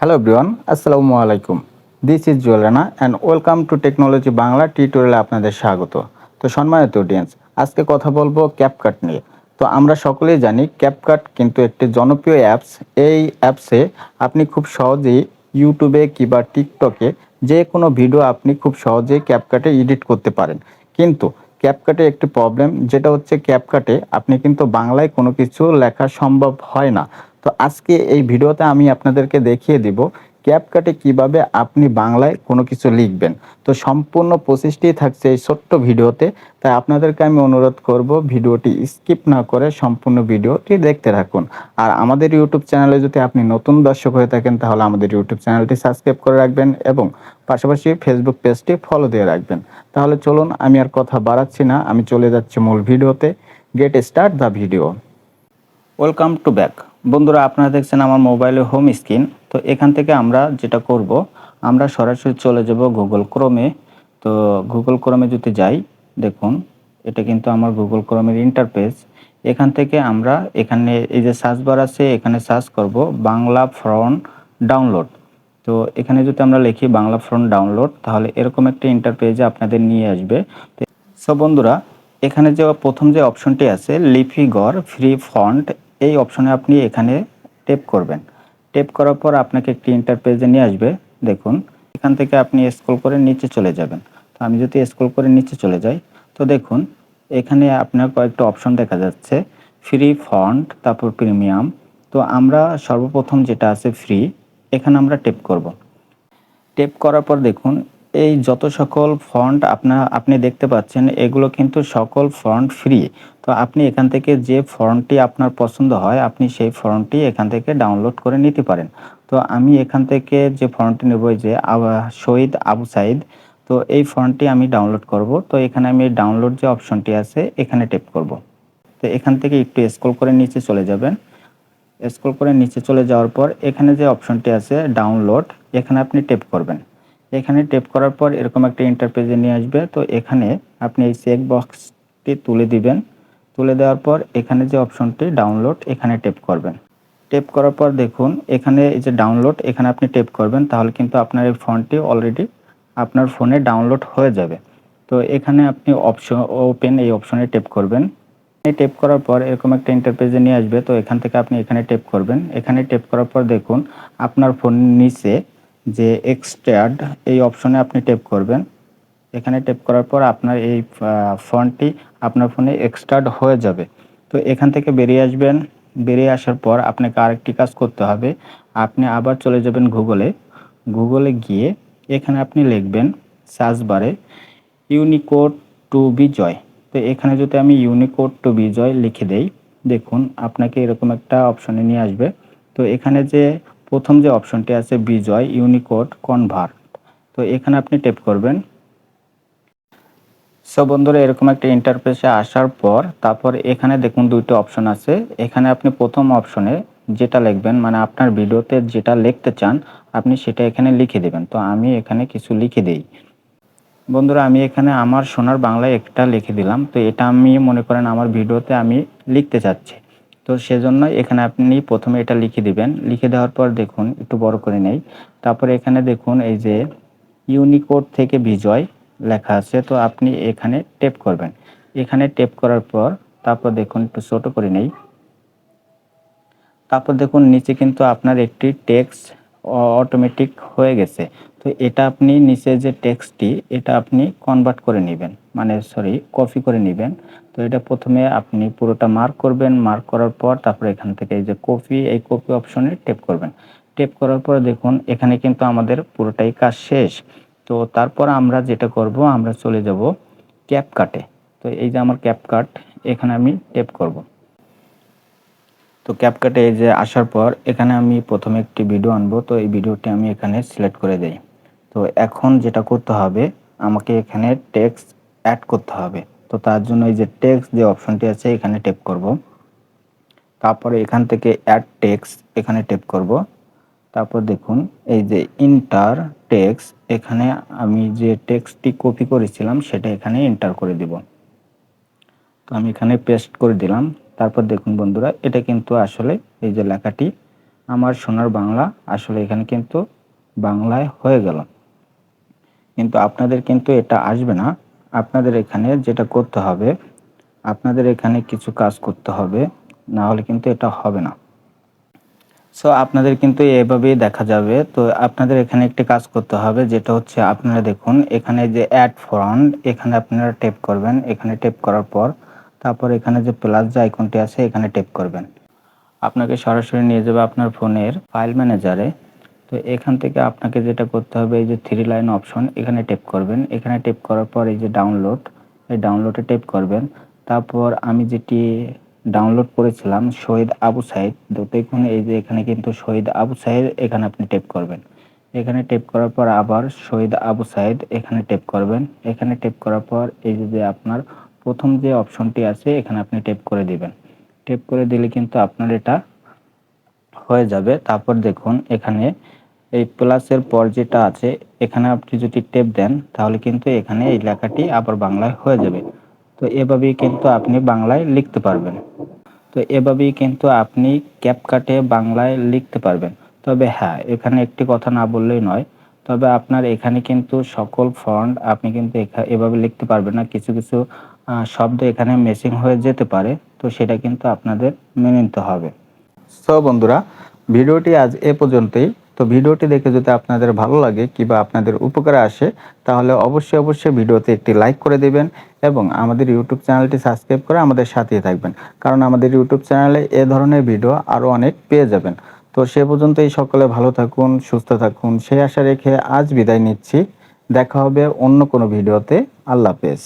Hello everyone আসসালামু আলাইকুম this is Juelana and welcome to technology Bangla টিউটোরিয়ালে আপনাদের স্বাগত। তো সম্মানিত অডিয়েন্স আজকে কথা বলব ক্যাপকাট নিয়ে। তো আমরা সকলেই জানি ক্যাপকাট কিন্তু একটি জনপ্রিয় অ্যাপস এই অ্যাপসে আপনি খুব সহজেই ইউটিউবে কিংবা টিকটকে যে কোনো ভিডিও আপনি খুব সহজেই ক্যাপকাটে এডিট করতে পারেন। কিন্তু ক্যাপকাটে একটি প্রবলেম যেটা হচ্ছে ক্যাপকাটে আপনি কিন্তু বাংলায় কোনো কিছু লেখা সম্ভব হয় না। তো আজকে এই ভিডিওতে আমি আপনাদেরকে দেখিয়ে দিব ক্যাপকাটে কীভাবে আপনি বাংলায় কোনো কিছু লিখবেন। তো সম্পূর্ণ প্রসেসটি থাকছে এই ছোট্ট ভিডিওতে, তাই আপনাদেরকে আমি অনুরোধ করব ভিডিওটি স্কিপ না করে সম্পূর্ণ ভিডিওটি দেখতে থাকুন। আর আমাদের ইউটিউব চ্যানেলে যদি আপনি নতুন দর্শক হয়ে থাকেন, তাহলে আমাদের ইউটিউব চ্যানেলটি সাবস্ক্রাইব করে রাখবেন এবং পাশাপাশি ফেসবুক পেজটি ফলো দিয়ে রাখবেন। তাহলে চলুন, আমি আর কথা বাড়াচ্ছি না, আমি চলে যাচ্ছি মূল ভিডিওতে। Get start the video welcome to back বন্ধুরা, আপনারা দেখছেন আমার মোবাইলে হোম স্ক্রিন তো এখান থেকে আমরা যেটা করব, আমরা সরাসরি চলে যাব গুগল ক্রোমে তো গুগল ক্রোমে যদি যাই, দেখুন, এটা কিন্তু আমার গুগল ক্রোমের ইন্টারপেজ এখান থেকে আমরা এখানে এই যে সার্চ বার আছে, এখানে সার্চ করব বাংলা ফ্রন্ট ডাউনলোড তো এখানে যদি আমরা লিখি বাংলা ফ্রন্ট ডাউনলোড তাহলে এরকম একটা ইন্টারপেজে আপনাদের নিয়ে আসবে। সো বন্ধুরা, এখানে যে প্রথম যে অপশনটি আছে, লিপি গর ফ্রি ফন্ট এই অপশনে আপনি এখানে টেপ করবেন। টেপ করার পর আপনাকে একটি ইন্টারপেজে নিয়ে আসবে। দেখুন, এখান থেকে আপনি স্ক্রল করে নিচে চলে যাবেন। তো আমি যদি স্ক্রল করে নিচে চলে যাই, তো দেখুন, এখানে আপনার কয়েকটা অপশন দেখা যাচ্ছে। ফ্রি ফন্ট তারপর প্রিমিয়াম তো আমরা সর্বপ্রথম যেটা আছে ফ্রি এখানে আমরা টেপ করব। টেপ করার পর দেখুন, এই যত সকল ফন্ট আপনার আপনি দেখতে পাচ্ছেন, এগুলো কিন্তু সকল ফন্ট ফ্রি তো আপনি এখান থেকে যে ফর্মটি আপনার পছন্দ হয়, আপনি সেই ফর্মটি এখান থেকে ডাউনলোড করে নিতে পারেন। তো আমি এখান থেকে যে ফর্মটি নেব যে শহীদ আবু সাইদ, তো এই ফর্মটি আমি ডাউনলোড করব। তো এখানে আমি ডাউনলোড যে অপশনটি আছে, এখানে টেপ করব। তো এখান থেকে একটু স্ক্রল করে নিচে চলে যাবেন। স্ক্রল করে নিচে চলে যাওয়ার পর এখানে যে অপশনটি আছে ডাউনলোড এখানে আপনি টেপ করবেন। এখানে টেপ করার পর এরকম একটা ইন্টারপেজে নিয়ে আসবে। তো এখানে আপনি এই চেক বক্সটি তুলে দিবেন। তুলে দেওয়ার পর এখানে যে অপশনটি ডাউনলোড এখানে টেপ করবেন। টেপ করার পর দেখুন, এখানে এই যে ডাউনলোড এখানে আপনি টেপ করবেন, তাহলে কিন্তু আপনার এই ফোনটি অলরেডি আপনার ফোনে ডাউনলোড হয়ে যাবে। তো এখানে আপনি অপশন ওপেন এই অপশনে টেপ করবেন। টেপ করার পর এরকম একটা ইন্টারপেজে নিয়ে আসবে, তো এখান থেকে আপনি এখানে টেপ করবেন। এখানে টেপ করার পর দেখুন, আপনার ফোনের নিচে যে এক্সট্রাড এই অপশনে আপনি টেপ করবেন। এখানে টেপ করার পর আপনার এই ফন্টটি আপনার ফোনে এক্সট্রাড হয়ে যাবে। তো এখান থেকে বেরিয়ে আসবেন। বেরিয়ে আসার পর আপনাকে আরেকটি কাজ করতে হবে। আপনি আবার চলে যাবেন গুগলে গুগলে গিয়ে এখানে আপনি লিখবেন সার্চ বারে ইউনিকোড টু বিজয় তো এখানে যদি আমি ইউনিকোড টু বিজয় লিখে দেই, দেখুন আপনাকে এরকম একটা অপশনে নিয়ে আসবে। তো এখানে যে প্রথম যে অপশনটি আছে বিজয় ইউনিকোড কনভার্ট তো এখানে আপনি টেপ করবেন। সো বন্ধুরা, এরকম একটা ইন্টারফেসে আসার পর তারপর এখানে দেখুন দুইটা অপশন আছে। এখানে আপনি প্রথম অপশনে যেটা লিখবেন মানে আপনার ভিডিওতে যেটা লিখতে চান, আপনি সেটা এখানে লিখে দেবেন। তো আমি এখানে কিছু লিখে দেই। বন্ধুরা, আমি এখানে আমার সোনার বাংলায় একটা লিখে দিলাম। তো এটা আমি, মনে করেন, আমার ভিডিওতে আমি লিখতে চাচ্ছি। তো সেজন্য এখানে আপনি প্রথমে এটা লিখে দিবেন। লিখে দেওয়ার পর দেখুন, একটু বড় করে নেই। তারপরে এখানে দেখুন, এই যে ইউনিকোড থেকে বিজয়। লেখা আছে, তো আপনি এখানে টেপ করবেন। এখানে টেপ করার পর তারপর দেখুন একটু ছোট করে নেই। তারপর দেখুন নিচে কিন্তু আপনার একটি টেক্সট অটোমেটিক হয়ে গেছে। তো এটা আপনি নিচে যে টেক্সটটি এটা আপনি কনভার্ট করে নেবেন। মানে সরি কপি করে নেবেন। তো এটা প্রথমে আপনি পুরোটা মার্ক করবেন। মার্ক করার পর তারপর এখান থেকে এই যে কপি এই কপি অপশনে টেপ করবেন। টেপ করার পর দেখুন এখানে কিন্তু আমাদের পুরোটাই কাজ শেষ। তো তারপর আমরা যেটা করব, আমরা চলে যাব ক্যাপ কাটে তো এই যে আমার ক্যাপ কাট এখানে আমি টেপ করব। তো ক্যাপ কাটে এই যে আসার পর, এখানে আমি প্রথমে একটি ভিডিও আনব। তো এই ভিডিওটি আমি এখানে সিলেক্ট করে দেই। তো এখন যেটা করতে হবে, আমাকে এখানে টেক্সট অ্যাড করতে হবে। তো তার জন্য এই যে টেক্সট যে অপশনটি আছে, এখানে টেপ করব। তারপরে এখান থেকে অ্যাড টেক্সট এখানে টেপ করব। তারপর দেখুন, এই যে ইন্টার টেক্সট এখানে আমি যে টেক্সটটি কপি করেছিলাম, সেটা এখানে এন্টার করে দিব। তো আমি এখানে পেস্ট করে দিলাম। তারপর দেখুন বন্ধুরা, এটা কিন্তু আসলে এই যে লেখাটি আমার সোনার বাংলা, আসলে এখানে কিন্তু বাংলায় হয়ে গেল। কিন্তু আপনাদের কিন্তু এটা আসবে না। আপনাদের এখানে যেটা করতে হবে, আপনাদের এখানে কিছু কাজ করতে হবে, না হলে কিন্তু এটা হবে না। সো আপনাদের কিন্তু এভাবেই দেখা যাবে। তো আপনাদের এখানে একটি কাজ করতে হবে, যেটা হচ্ছে আপনারা দেখুন, এখানে যে অ্যাড ফ্রন্ট এখানে আপনারা টেপ করবেন। এখানে টেপ করার পর তারপর এখানে যে প্লাস যে আইকনটি আছে, এখানে টেপ করবেন। আপনাকে সরাসরি নিয়ে যাবে আপনার ফোনের ফাইল ম্যানেজারে তো এখান থেকে আপনাকে যেটা করতে হবে, এই যে থ্রি লাইন অপশন এখানে টেপ করবেন। এখানে টেপ করার পর এই যে ডাউনলোড এই ডাউনলোডে টেপ করবেন। তারপর আমি যেটি ডাউনলোড করেছিলাম শহীদ আবু সাইদ। তো দেখুন, এই যে এখানে কিন্তু শহীদ আবু সাইদ, এখানে আপনি টেপ করবেন। এখানে টেপ করার পর আবার শহীদ আবু সাইদ, এখানে টেপ করবেন। এখানে টেপ করার পর এই যে আপনার প্রথম যে অপশনটি আছে, এখানে আপনি টেপ করে দিবেন। টেপ করে দিলে কিন্তু আপনার এটা হয়ে যাবে। তারপর দেখুন, এখানে এই প্লাসের পর যেটা আছে, এখানে আপনি যদি টেপ দেন, তাহলে কিন্তু এখানে এই লেখাটি আবার বাংলায় হয়ে যাবে। তো এভাবেই কিন্তু আপনি বাংলায় লিখতে পারবেন। তো এভাবেই কিন্তু আপনি ক্যাপকাটে বাংলায় লিখতে পারবেন। তবে হ্যাঁ এখানে একটি কথা না বললেই নয়। তবে আপনার এখানে কিন্তু সকল ফন্ট আপনি কিন্তু এভাবে লিখতে পারবেন না। কিছু কিছু শব্দ এখানে মেসিং হয়ে যেতে পারে। তো সেটা কিন্তু আপনাদের মেনে নিতে হবে। সো বন্ধুরা, ভিডিওটি আজ এ পর্যন্তই। তো ভিডিওটি দেখে যদি আপনাদের ভালো লাগে কিংবা আপনাদের উপকারে আসে, তাহলে অবশ্যই অবশ্যই ভিডিওতে একটি লাইক করে দিবেন এবং আমাদের ইউটিউব চ্যানেলটি সাবস্ক্রাইব করে আমাদের সাথেই থাকবেন। কারণ আমাদের ইউটিউব চ্যানেলে এ ধরনের ভিডিও আরও অনেক পেয়ে যাবেন। তো সে পর্যন্তই সকলে ভালো থাকুন, সুস্থ থাকুন, সেই আশা রেখে আজ বিদায় নিচ্ছি। দেখা হবে অন্য কোনো ভিডিওতে। আল্লাহ হাফেজ।